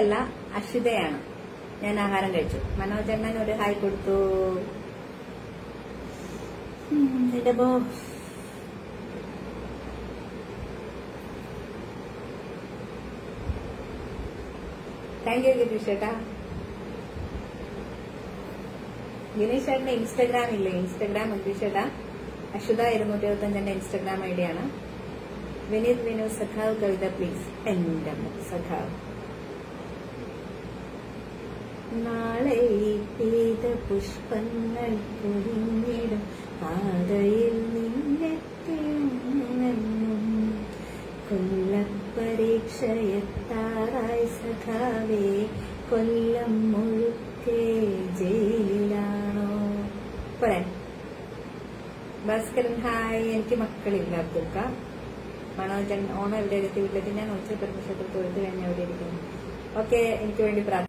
അല്ല അഷിതയാണ് ഞാൻ ആഹാരം കഴിച്ചു. മനോജണ്ണൻ ഒരു ഹായ് കൊടുത്തു. ബോ. താങ്ക് യു ഗിരീഷേട്ടാ ചേട്ടാ. ഗിരീഷ് ചേട്ടന്റെ ഇൻസ്റ്റാഗ്രാം ഇല്ലേ? ഇൻസ്റ്റഗ്രാം ഗിരീഷേട്ടാ അശ്വത ഇരുന്നൂറ്റി എഴുപത്തഞ്ചിന്റെ ഇൻസ്റ്റഗ്രാം ഐ ആണ്. വിനീത് വിനു സഖാവ് കവിത പ്ലീസ് എന്റെ സഖാവ്. നാളെ ഈ പെയ്ത പുഷ്പങ്ങൾ പൊരിഞ്ഞിടും. പാതയിൽ നിന്നെത്തിയും കൊല്ലപ്പരീക്ഷ എത്താറായി സഖാവേ കൊല്ലം മുഴുക്കെ ജയിലിലാണോ? പറയാം ഭാസ്കരൻ ഹായ്. എനിക്ക് മക്കളില്ല അബ്ദുൽക്ക. മനോജൻ ഓണം എവിടെ എത്തി വീട്ടിലെത്തി. ഞാൻ ഉച്ച പെരുമിഷത്തിൽ തൊഴുത്ത് കഴിഞ്ഞ അവിടെ ഇരിക്കുന്നു. ഓക്കെ എനിക്ക് വേണ്ടി പ്രാർത്ഥന